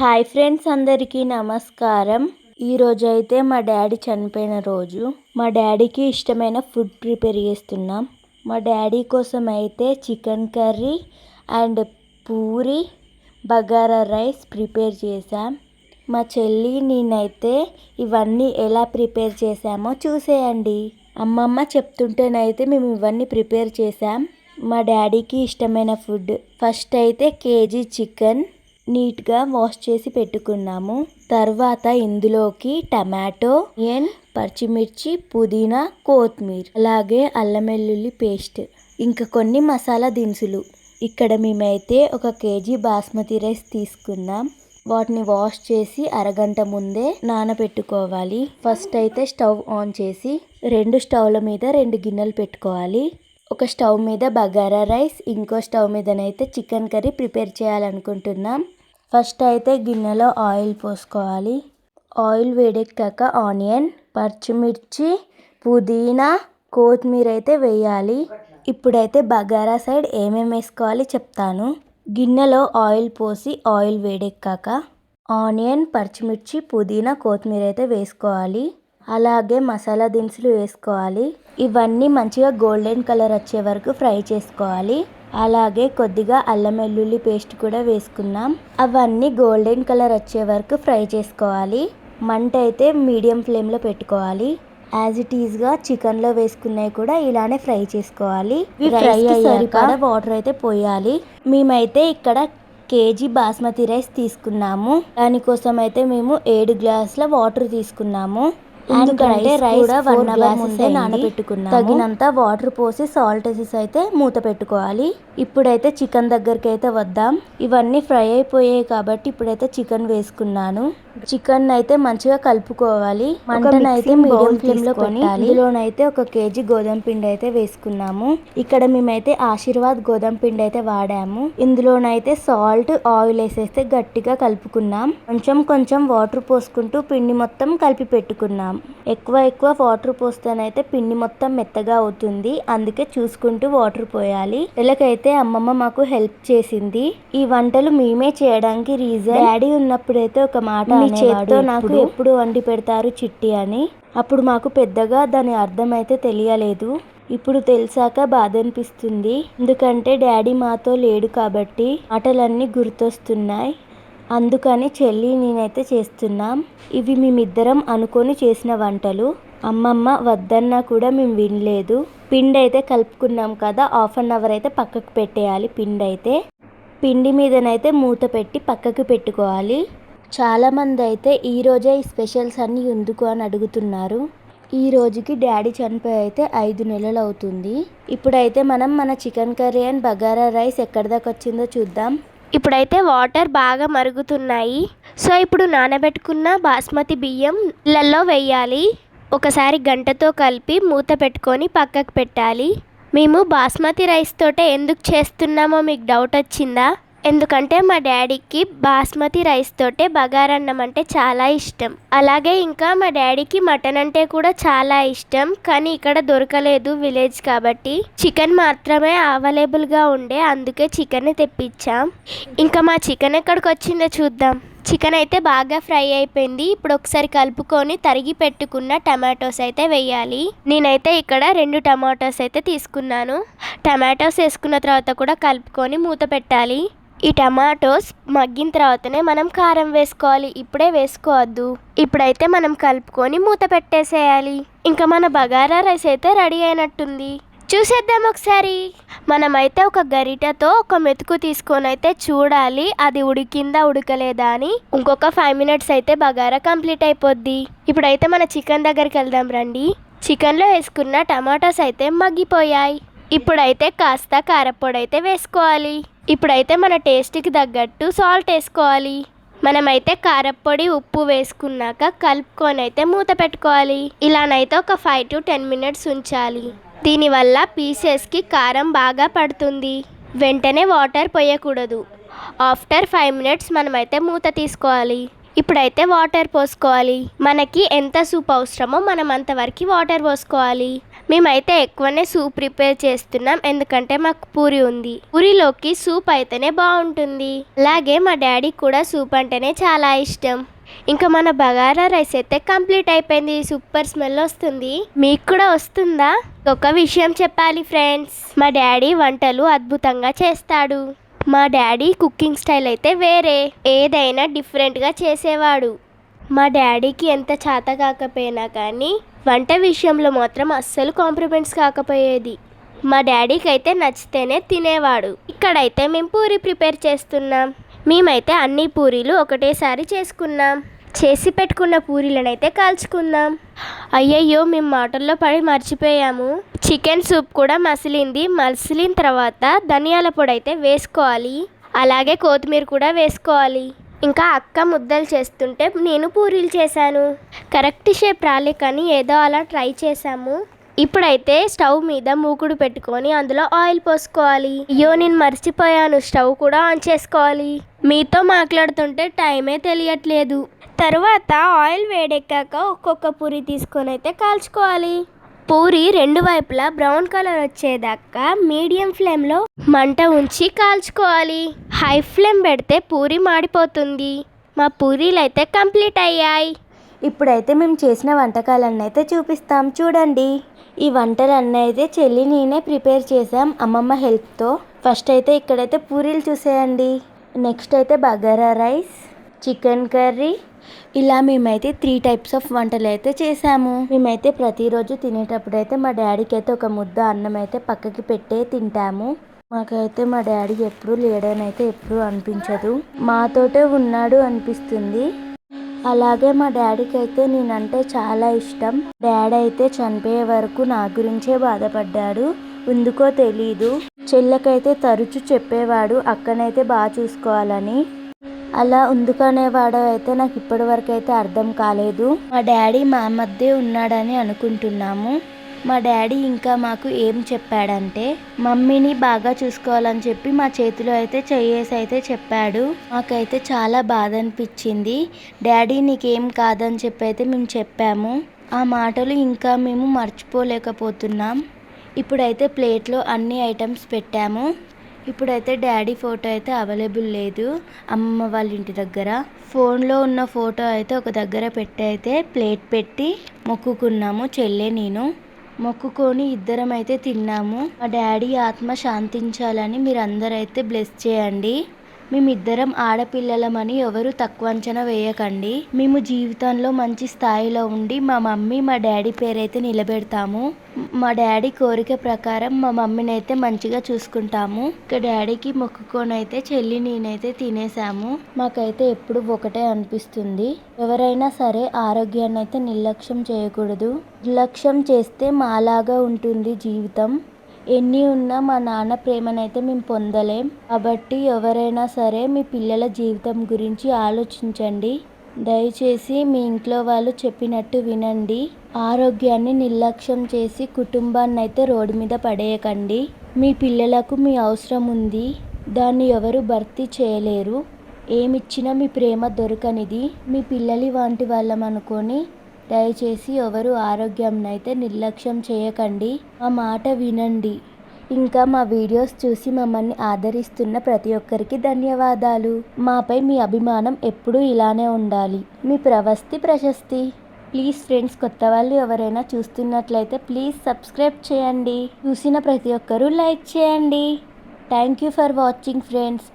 Hi friends అందరికీ నమస్కారం. ఈరోజు అయితే మా డాడీ చనిపోయిన రోజు. మా డాడీకి ఇష్టమైన ఫుడ్ ప్రిపేర్ చేస్తున్నాం. మా డాడీ కోసం అయితే chicken curry and puri bagara rice prepare చేశాం. మా చెల్లి నేనైతే ఇవన్నీ ఎలా ప్రిపేర్ చేశామో చూసేయండి. అమ్మమ్మ చెప్తుంటేనైతే మేము ఇవన్నీ ప్రిపేర్ చేశాం. మా డాడీకి ఇష్టమైన ఫుడ్. ఫస్ట్ అయితే కేజీ చికెన్. నీట్గా వాష్ చేసి పెట్టుకున్నాము. తర్వాత ఇందులోకి టమాటో ఎన్ పచ్చిమిర్చి పుదీనా కొత్తిమీర అలాగే అల్లం వెల్లుల్లి పేస్ట్ ఇంకా కొన్ని మసాలా దినుసులు. ఇక్కడ మేమైతే ఒక కేజీ బాస్మతి రైస్ తీసుకున్నాం. వాటిని వాష్ చేసి అరగంట ముందే నానబెట్టుకోవాలి. ఫస్ట్ అయితే స్టవ్ ఆన్ చేసి రెండు స్టవ్ల మీద రెండు గిన్నెలు పెట్టుకోవాలి. ఒక స్టవ్ మీద బగారా రైస్ ఇంకో స్టవ్ మీదనైతే చికెన్ కర్రీ ప్రిపేర్ చేయాలనుకుంటున్నాం. ఫస్ట్ అయితే గిన్నెలో ఆయిల్ పోసుకోవాలి. ఆయిల్ వేడెక్కాక ఆనియన్ పచ్చిమిర్చి పుదీనా కొత్తిమీర అయితే వేయాలి. ఇప్పుడైతే బగారా సైడ్ ఏమేమి వేసుకోవాలి చెప్తాను. గిన్నెలో ఆయిల్ పోసి ఆయిల్ వేడెక్కాక ఆనియన్ పచ్చిమిర్చి పుదీనా కొత్తిమీర అయితే వేసుకోవాలి. అలాగే మసాలా దినుసులు వేసుకోవాలి. ఇవన్నీ మంచిగా గోల్డెన్ కలర్ వచ్చే వరకు ఫ్రై చేసుకోవాలి. అలాగే కొద్దిగా అల్లం వెల్లుల్లి పేస్ట్ కూడా వేసుకున్నాం అవన్నీ గోల్డెన్ కలర్ వచ్చే వరకు ఫ్రై చేసుకోవాలి. మంట అయితే మీడియం ఫ్లేమ్లో పెట్టుకోవాలి. యాజ్ ఇట్ ఈస్గా చికెన్లో వేసుకున్నవి కూడా ఇలానే ఫ్రై చేసుకోవాలి. ఫ్రై సరిపడా వాటర్ అయితే పోయాలి. మేమైతే ఇక్కడ కేజీ బాస్మతి రైస్ తీసుకున్నాము. దానికోసం అయితే మేము ఏడు గ్లాసుల వాటర్ తీసుకున్నాము. ఎందుకంటే రైస్ కూడా వన్ అవర్ ముందే నానబెట్టుకున్నాము. తగినంత వాటర్ పోసి సాల్ట్ వేసేసి అయితే మూత పెట్టుకోవాలి. ఇప్పుడైతే చికెన్ దగ్గరికి అయితే వద్దాం. ఇవన్నీ ఫ్రై అయిపోయాయి కాబట్టి ఇప్పుడైతే చికెన్ వేసుకున్నాను. చికెన్ అయితే మంచిగా కలుపుకోవాలి. మంటను అయితే మీడియం ఫ్లేమ్లో పెట్టాలి. ఇందులోనైతే ఒక కేజీ గోధుమ పిండి అయితే వేసుకున్నాము. ఇక్కడ మేమైతే ఆశీర్వాద్ గోధుమ పిండి అయితే వాడాము. ఇందులోనైతే సాల్ట్ ఆయిల్ వేసేస్తే గట్టిగా కలుపుకున్నాం. కొంచెం కొంచెం వాటర్ పోసుకుంటూ పిండి మొత్తం కలిపి పెట్టుకున్నాం ఎక్కువ ఎక్కువ వాటర్ పోస్తేనైతే పిండి మొత్తం మెత్తగా అవుతుంది. అందుకే చూసుకుంటూ వాటర్ పోయాలి. ఎలాగైతే అమ్మమ్మ మాకు హెల్ప్ చేసింది. ఈ వంటలు మేమే చేయడానికి రీజన్ డాడీ ఉన్నప్పుడైతే ఒక మాట మీ చేత్తో నాకు ఎప్పుడు వండి పెడతారు చిట్టి అని. అప్పుడు మాకు పెద్దగా దాని అర్థం అయితే తెలియలేదు. ఇప్పుడు తెలిసాక బాధ అనిపిస్తుంది. ఎందుకంటే డాడీ మాతో లేడు కాబట్టి ఆటలన్నీ గుర్తొస్తున్నాయి. అందుకని చెల్లి నేనైతే చేస్తున్నాం. ఇవి మేమిద్దరం అనుకొని చేసిన వంటలు. అమ్మమ్మ వద్దన్నా కూడా మేము వినలేదు. పిండి అయితే కలుపుకున్నాం కదా హాఫ్ అన్ అవర్ అయితే పక్కకు పెట్టేయాలి పిండి అయితే. పిండి మీదనైతే మూత పెట్టి పక్కకు పెట్టుకోవాలి. చాలామంది అయితే ఈరోజే ఈ స్పెషల్స్ అన్నీ ఎందుకు అని అడుగుతున్నారు. ఈ రోజుకి డాడీ చనిపోయి అయితే ఐదు నెలలు అవుతుంది. ఇప్పుడైతే మనం మన chicken curry and bagara rice ఎక్కడి దాకా వచ్చిందో చూద్దాం. ఇప్పుడైతే వాటర్ బాగా మరుగుతున్నాయి. సో ఇప్పుడు నానబెట్టుకున్న బాస్మతి బియ్యం నీళ్ళల్లో వేయాలి. ఒకసారి గంటతో కలిపి మూత పెట్టుకొని పక్కకు పెట్టాలి. మేము బాస్మతి రైస్ తోటే ఎందుకు చేస్తున్నామో మీకు డౌట్ వచ్చిందా? ఎందుకంటే మా డాడీకి బాస్మతి రైస్ తోటే బగారన్నం అంటే చాలా ఇష్టం. అలాగే ఇంకా మా డాడీకి మటన్ అంటే కూడా చాలా ఇష్టం. కానీ ఇక్కడ దొరకలేదు విలేజ్ కాబట్టి చికెన్ మాత్రమే అవైలబుల్గా ఉండే అందుకే చికెన్ తెప్పించాం. ఇంకా మా చికెన్ ఎక్కడికి వచ్చిందో చూద్దాం. చికెన్ అయితే బాగా ఫ్రై అయిపోయింది. ఇప్పుడు ఒకసారి కలుపుకొని తరిగి పెట్టుకున్న టమాటోస్ అయితే వేయాలి. నేనైతే ఇక్కడ రెండు టమాటోస్ అయితే తీసుకున్నాను. టమాటోస్ వేసుకున్న తర్వాత కూడా కలుపుకొని మూత పెట్టాలి. ఈ టమాటోస్ మగ్గిన తర్వాతనే మనం కారం వేసుకోవాలి. ఇప్పుడే వేసుకోవద్దు. ఇప్పుడైతే మనం కలుపుకొని మూత పెట్టేసేయాలి. ఇంకా మన బగారా రైస్ అయితే రెడీ అయినట్టుంది. చూసేద్దాం ఒకసారి. మనమైతే ఒక గరిటతో ఒక మెతుకు తీసుకొని అయితే చూడాలి అది ఉడికిందా ఉడకలేదా అని. ఇంకొక ఫైవ్ మినిట్స్ అయితే బగారా కంప్లీట్ అయిపోద్ది. ఇప్పుడైతే మన చికెన్ దగ్గరికి వెళ్దాం రండి. చికెన్లో వేసుకున్న టమాటాస్ అయితే మగ్గిపోయాయి. ఇప్పుడైతే కాస్త కారపొడి అయితే వేసుకోవాలి. ఇప్పుడైతే మన టేస్ట్కి తగ్గట్టు సాల్ట్ వేసుకోవాలి. మనమైతే కారపొడి ఉప్పు వేసుకున్నాక కలుపుకొని అయితే మూత పెట్టుకోవాలి. ఇలానైతే ఒక ఫైవ్ టు టెన్ మినిట్స్ ఉంచాలి. దీనివల్ల పీసెస్కి కారం బాగా పడుతుంది. వెంటనే వాటర్ పోయకూడదు. ఆఫ్టర్ ఫైవ్ మినిట్స్ మనమైతే మూత తీసుకోవాలి. ఇప్పుడైతే వాటర్ పోసుకోవాలి. మనకి ఎంత సూప్ అవసరమో మనం అంతవరకు వాటర్ పోసుకోవాలి. మేమైతే ఎక్కువనే సూప్ ప్రిపేర్ చేస్తున్నాం ఎందుకంటే మాకు పూరి ఉంది. పూరిలోకి సూప్ అయితేనే బాగుంటుంది. అలాగే మా డాడీ కూడా సూప్ అంటేనే చాలా ఇష్టం. ఇంకా మన బగారా రైస్ అయితే కంప్లీట్ అయిపోయింది సూపర్ స్మెల్ వస్తుంది. మీకు కూడా వస్తుందా? ఒక విషయం చెప్పాలి ఫ్రెండ్స్ మా డాడీ వంటలు అద్భుతంగా చేస్తాడు. మా డాడీ కుకింగ్ స్టైల్ అయితే వేరే ఏదైనా డిఫరెంట్గా చేసేవాడు. మా డాడీకి ఎంత చేత కాకపోయినా కానీ వంట విషయంలో మాత్రం అస్సలు కాంప్రమైజ్ కాకపోయేది. మా డాడీకి అయితే నచ్చితేనే తినేవాడు. ఇక్కడైతే మేము పూరి ప్రిపేర్ చేస్తున్నాం. మేమైతే అన్ని పూరీలు ఒకటేసారి చేసుకున్నాం. చేసి పెట్టుకున్న పూరీలనైతే కాల్చుకుందాం. అయ్యయ్యో మేము మాటల్లో పడి మర్చిపోయాము. చికెన్ సూప్ కూడా మసిలింది. మసిలిన తర్వాత ధనియాల పొడి అయితే వేసుకోవాలి. అలాగే కొత్తిమీర కూడా వేసుకోవాలి. ఇంకా అక్క ముద్దలు చేస్తుంటే నేను పూరీలు చేశాను. కరెక్ట్ షేప్ రాలే కానీ ఏదో అలా ట్రై చేశాము. ఇప్పుడైతే స్టవ్ మీద మూకుడు పెట్టుకొని అందులో ఆయిల్ పోసుకోవాలి. అయ్యో నేను మర్చిపోయాను. స్టవ్ కూడా ఆన్ చేసుకోవాలి. మీతో మాట్లాడుతుంటే టైమే తెలియట్లేదు. తర్వాత ఆయిల్ వేడెక్కాక ఒక్కొక్క పూరి తీసుకొని అయితే కాల్చుకోవాలి. పూరి రెండు వైపులా బ్రౌన్ కలర్ వచ్చేదాకా మీడియం ఫ్లేమ్లో మంట ఉంచి కాల్చుకోవాలి. హై ఫ్లేమ్ పెడితే పూరి మాడిపోతుంది. మా పూరీలు అయితే కంప్లీట్ అయ్యాయి. ఇప్పుడైతే మేము చేసిన వంటకాలన్నీ అయితే చూపిస్తాం. చూడండి. ఈ వంటలన్నీ అయితే చెల్లి నేనే ప్రిపేర్ చేసాం అమ్మమ్మ హెల్ప్తో. ఫస్ట్ అయితే ఇక్కడైతే పూరీలు చూసేయండి. నెక్స్ట్ అయితే బగారా రైస్. Chicken curry. ఇలా మేమైతే త్రీ టైప్స్ ఆఫ్ వంటలు అయితే చేసాము. మేమైతే ప్రతిరోజు తినేటప్పుడు అయితే మా డాడీకి అయితే ఒక ముద్ద అన్నం అయితే పక్కకి పెట్టే తింటాము. మాకైతే మా డాడీ ఎప్పుడు లేడని అయితే ఎప్పుడు అనిపించదు. మాతోటే ఉన్నాడు అనిపిస్తుంది. అలాగే మా డాడీకి అయితే నేనంటే చాలా ఇష్టం. డాడీ అయితే చనిపోయే వరకు నా గురించే బాధపడ్డాడు. ఎందుకో తెలీదు. చెల్లకైతే తరచు చెప్పేవాడు అక్కనైతే బాగా చూసుకోవాలని. అలా ఎందుకనేవాడో అయితే నాకు ఇప్పటి వరకు అయితే అర్థం కాలేదు. మా డాడీ మా మధ్య ఉన్నాడని అనుకుంటున్నాము. మా డాడీ ఇంకా మాకు ఏం చెప్పాడంటే మమ్మీని బాగా చూసుకోవాలని చెప్పి మా చేతిలో అయితే చెయ్యేసి అయితే చెప్పాడు. మాకైతే చాలా బాధ అనిపించింది డాడీ నీకేం కాదని చెప్పి అయితే మేము చెప్పాము. ఆ మాటలు ఇంకా మేము మర్చిపోలేకపోతున్నాం. ఇప్పుడైతే ప్లేట్లో అన్ని ఐటమ్స్ పెట్టాము. ఇప్పుడైతే డాడీ ఫోటో అయితే అవైలబుల్ లేదు. అమ్మ వాళ్ళ ఇంటి దగ్గర. ఫోన్లో ఉన్న ఫోటో అయితే ఒక దగ్గర పెట్టి అయితే ప్లేట్ పెట్టి మొక్కుకున్నాము చెల్లె నేను. మొక్కుకొని ఇద్దరం అయితే తిన్నాము. మా డాడీ ఆత్మ శాంతించాలని మీరు అందరైతే బ్లెస్ చేయండి. మేమిద్దరం ఆడపిల్లలమని ఎవరు తక్కువ అంచనా వేయకండి. మేము జీవితంలో మంచి స్థాయిలో ఉండి మా మమ్మీ మా డాడీ పేరైతే నిలబెడతాము. మా డాడీ కోరిక ప్రకారం మా మమ్మీని అయితే మంచిగా చూసుకుంటాము. ఇక డాడీకి మొక్కుకొని అయితే చెల్లి నేనైతే తినేసాము మాకైతే ఎప్పుడు ఒకటే అనిపిస్తుంది. ఎవరైనా సరే ఆరోగ్యాన్ని అయితే నిర్లక్ష్యం చేయకూడదు. నిర్లక్ష్యం చేస్తే మాలాగా ఉంటుంది జీవితం. ఎన్ని ఉన్నా మా నాన్న ప్రేమనైతే మేము పొందలేం. కాబట్టి ఎవరైనా సరే మీ పిల్లల జీవితం గురించి ఆలోచించండి. దయచేసి మీ ఇంట్లో వాళ్ళు చెప్పినట్టు వినండి. ఆరోగ్యాన్ని నిర్లక్ష్యం చేసి కుటుంబాన్ని అయితే రోడ్డు మీద పడేయకండి. మీ పిల్లలకు మీ అవసరం ఉంది. దాన్ని ఎవరు భర్తీ చేయలేరు. ఏమిచ్చినా మీ ప్రేమ దొరకనిది. మీ పిల్లలి వంటి వాళ్ళం అనుకొని దయచేసి ఎవరు ఆరోగ్యంనైతే అయితే నిర్లక్ష్యం చేయకండి. మా మాట వినండి. ఇంకా మా వీడియోస్ చూసి మమ్మల్ని ఆదరిస్తున్న ప్రతి ఒక్కరికి ధన్యవాదాలు. మాపై మీ అభిమానం ఎప్పుడూ ఇలానే ఉండాలి. మీ ప్రవస్తి ప్రశస్తి. ప్లీజ్ ఫ్రెండ్స్ కొత్త వాళ్ళు ఎవరైనా చూస్తున్నట్లయితే ప్లీజ్ సబ్స్క్రైబ్ చేయండి. చూసిన ప్రతి ఒక్కరూ లైక్ చేయండి. Thank you for watching friends.